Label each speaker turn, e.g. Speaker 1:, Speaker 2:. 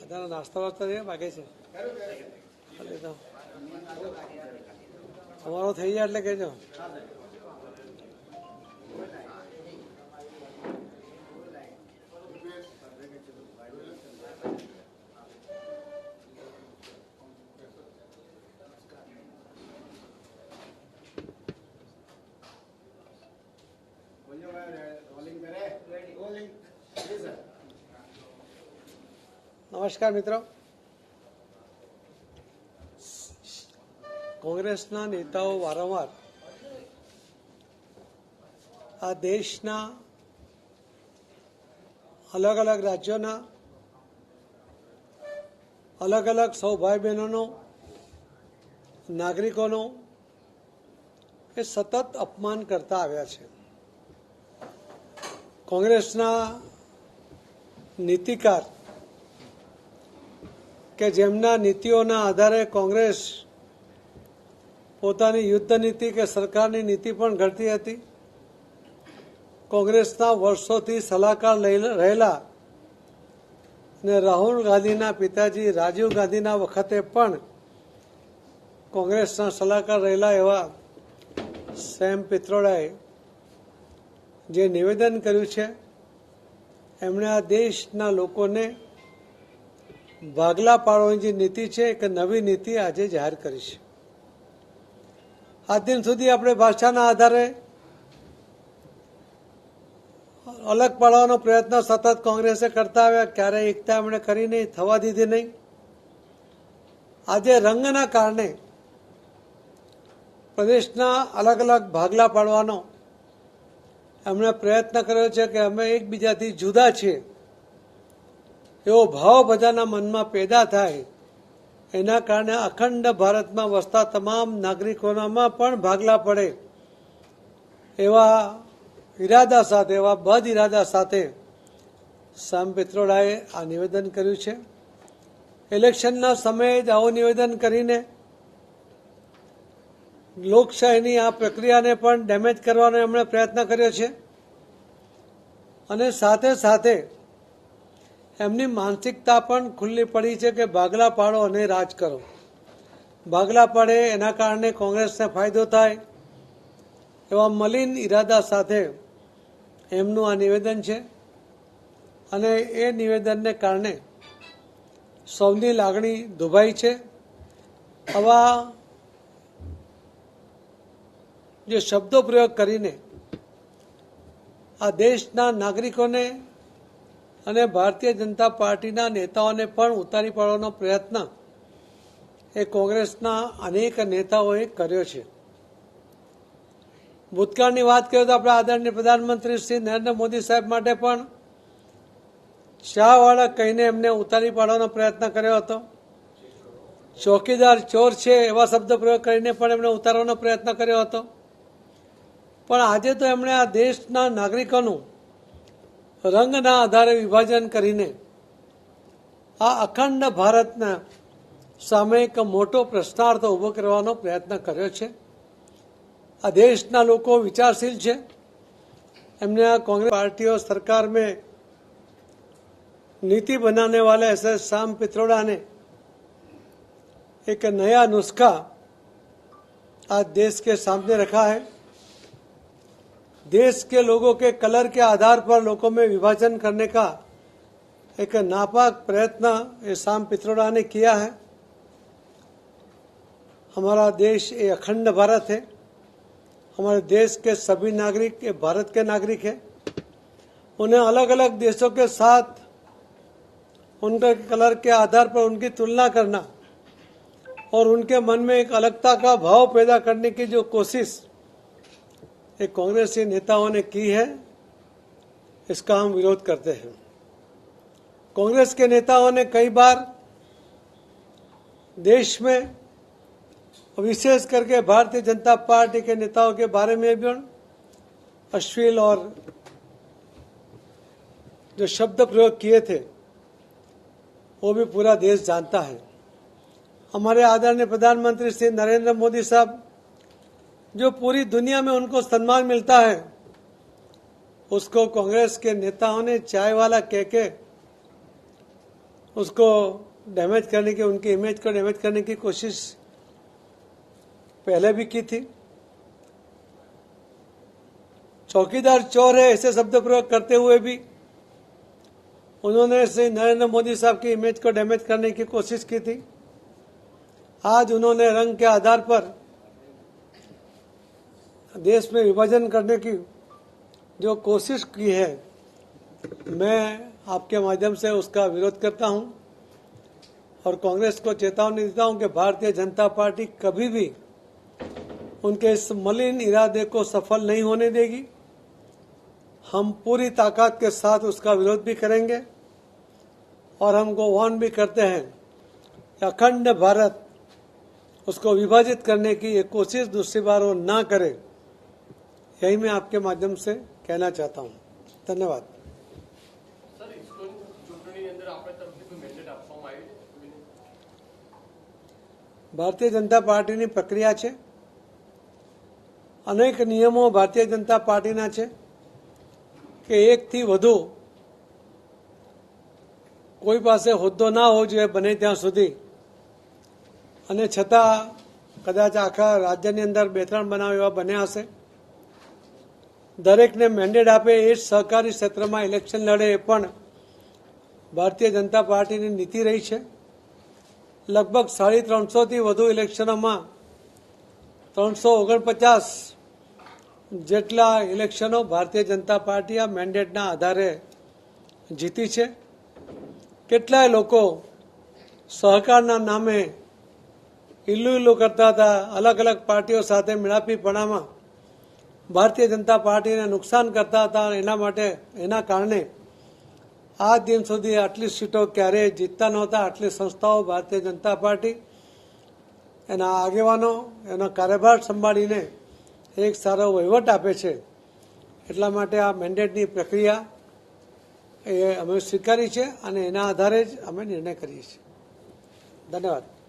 Speaker 1: બધાનો નાસ્તો વાસ્તો છે બાકી છે? તમારો થઈ જાય એટલે કહેજો. નમસ્કાર મિત્રો. કોંગ્રેસના નેતાઓ વારંવાર આ દેશના અલગ અલગ રાજ્યોના અલગ અલગ સૌ ભાઈ બહેનોનો નાગરિકોનો એ સતત અપમાન કરતા આવ્યા છે. કોંગ્રેસના નીતિકાર કે જેમના નીતિઓના આધારે કોંગ્રેસ પોતાની યુદ્ધ નીતિ કે સરકારની નીતિ પણ ઘડતી હતી. કોંગ્રેસના વર્ષોથી સલાહકાર રહેલા અને રાહુલ ગાંધીના પિતાજી રાજીવ ગાંધીના વખતે પણ કોંગ્રેસના સલાહકાર રહેલા એવા સેમ પિત્રોડાએ જે નિવેદન કર્યું છે, એમણે આ દેશના લોકોને ભાગલા પાડવાની જે નીતિ છે, એક નવી નીતિ આજે જાહેર કરી છે. આજ દિન સુધી આપણે ભાષાના આધારે અલગ પાડવાનો પ્રયત્ન સતત કોંગ્રેસે કરતા આવ્યા, ક્યારેય એકતા એમણે કરી નહીં, થવા દીધી નહીં. આજે રંગના કારણે પ્રદેશના અલગ અલગ ભાગલા પાડવાનો એમણે પ્રયત્ન કર્યો છે કે અમે એકબીજાથી જુદા છીએ. એવો ભાવ બધાના મનમાં પેદા થાય, એના કારણે અખંડ ભારતમાં વસતા તમામ નાગરિકોનામાં પણ ભાગલા પડે. એવા ઈરાદા સાથે, એવા બદ ઈરાદા સાથે સામ પિત્રોડાએ આ નિવેદન કર્યું છે. ઇલેક્શનના સમયે જ આવું નિવેદન કરીને લોકશાહીની આ પ્રક્રિયાને પણ ડેમેજ કરવાનો એમણે પ્રયત્ન કર્યો છે. અને સાથે સાથે એમની માનસિકતા પણ ખુલ્લી પડી છે કે ભાગલા પાડો અને રાજ કરો. ભાગલા પડે એના કારણે કોંગ્રેસને ફાયદો થાય. એવા મલિન ઈરાદા સાથે એમનું આ નિવેદન છે. અને એ નિવેદનને કારણે સૌની લાગણી દુભાઈ છે. આવા જે શબ્દો પ્રયોગ કરીને આ દેશના નાગરિકોને અને ભારતીય જનતા પાર્ટીના નેતાઓને પણ ઉતારી પાડવાનો પ્રયત્ન એ કોંગ્રેસના અનેક નેતાઓએ કર્યો છે. ભૂતકાળની વાત કરીએ તો આપણા આદરણીય પ્રધાનમંત્રી શ્રી નરેન્દ્ર મોદી સાહેબ માટે પણ શાહવાળા કહીને એમને ઉતારી પાડવાનો પ્રયત્ન કર્યો હતો. ચોકીદાર ચોર છે એવા શબ્દ પ્રયોગ કરીને પણ એમણે ઉતારવાનો પ્રયત્ન કર્યો હતો. પણ આજે તો એમણે આ દેશના નાગરિકોનું રંગના આધારે વિભાજન કરીને આ અખંડ ભારતના સામે એક મોટો પ્રશ્નાર્થ ઊભો કરવાનો પ્રયત્ન કર્યો છે આ દેશના લોકો વિચારશીલ છે એમને આ कांग्रेस पार्टियों सरकार में नीति बनाने वाले ऐसे शाम पित्रोड़ा ने एक नया नुस्खा आज देश के सामने रखा है देश के लोगों के कलर के आधार पर लोगों में विभाजन करने का एक नापाक प्रयत्न ये शाम पित्रोड़ा ने किया है। हमारा देश ये अखंड भारत है। हमारे देश के सभी नागरिक ये भारत के नागरिक हैं। उन्हें अलग अलग देशों के साथ उनके कलर के आधार पर उनकी तुलना करना और उनके मन में एक अलगता का भाव पैदा करने की जो कोशिश ये कांग्रेसी नेताओं ने की है इसका हम विरोध करते हैं। कांग्रेस के नेताओं ने कई बार देश में विशेष करके भारतीय जनता पार्टी के नेताओं के बारे में भी, अश्लील और जो शब्द प्रयोग किए थे, वो भी पूरा देश जानता है। हमारे आदरणीय प्रधानमंत्री श्री नरेंद्र मोदी साहब जो पूरी दुनिया में उनको सम्मान मिलता है, उसको कांग्रेस के नेताओं ने चाय वाला कह के उसको डैमेज करने की, उनकी इमेज को डैमेज करने की कोशिश पहले भी की थी। चौकीदार चोर है, ऐसे शब्द प्रयोग करते हुए भी उन्होंने श्री नरेंद्र मोदी साहब की इमेज को डैमेज करने की कोशिश की थी। आज उन्होंने रंग के आधार पर देश में विभाजन करने की जो कोशिश की है, मैं आपके माध्यम से उसका विरोध करता हूँ और कांग्रेस को चेतावनी देता हूँ कि भारतीय जनता पार्टी कभी भी उनके इस मलिन इरादे को सफल नहीं होने देगी। हम पूरी ताकत के साथ उसका विरोध भी करेंगे और हमको वार्न भी करते हैं कि अखंड भारत उसको विभाजित करने की एक कोशिश दूसरी बार वो ना करे। यही मैं आपके माध्यम से कहना चाहता हूँ धन्यवाद
Speaker 2: સર ઇસ્કોન ચૂંટણીની અંદર આપણા તરફથી કોઈ મેન્ડેટ આપવામાં આવી છે
Speaker 1: ભારતીય જનતા પાર્ટીની પ્રક્રિયા છે અનેક નિયમો ભારતીય જનતા પાર્ટીના છે કે એકથી વધુ કોઈ પાસે હોદ્દો ના હોવો જોઈએ બને ત્યાં સુધી અને છતાં કદાચ આખા રાજ્યની અંદર બે ત્રણ બનાવ એવા બન્યા હશે દરેકને મેન્ડેટ આપે એ જ સહકારી ક્ષેત્રમાં ઇલેક્શન લડે એ પણ ભારતીય જનતા પાર્ટીની નીતિ રહી છે. લગભગ સાડી ત્રણસોથી વધુ ઇલેક્શનોમાં ત્રણસો ઓગણપચાસ જેટલા ઇલેક્શનો ભારતીય જનતા પાર્ટી આ મેન્ડેટના આધારે જીતી છે. કેટલાય લોકો સહકારના નામે ઇલ્લુ ઇલ્લુ કરતા હતા અલગ અલગ પાર્ટીઓ સાથે મેળાપીપણામાં ભારતીય જનતા પાર્ટીને નુકસાન કરતા હતા એના માટે, એના કારણે આ દિન સુધી આટલી સીટો ક્યારેય જીતતા નહોતા. આટલી સંસ્થાઓ ભારતીય જનતા પાર્ટી, એના આગેવાનો, એનો કાર્યભાર સંભાળીને એક સારો વહીવટ આપે છે. એટલા માટે આ મેન્ડેટની પ્રક્રિયા એ અમે સ્વીકારી છે અને એના આધારે જ અમે નિર્ણય કરીએ છીએ. ધન્યવાદ.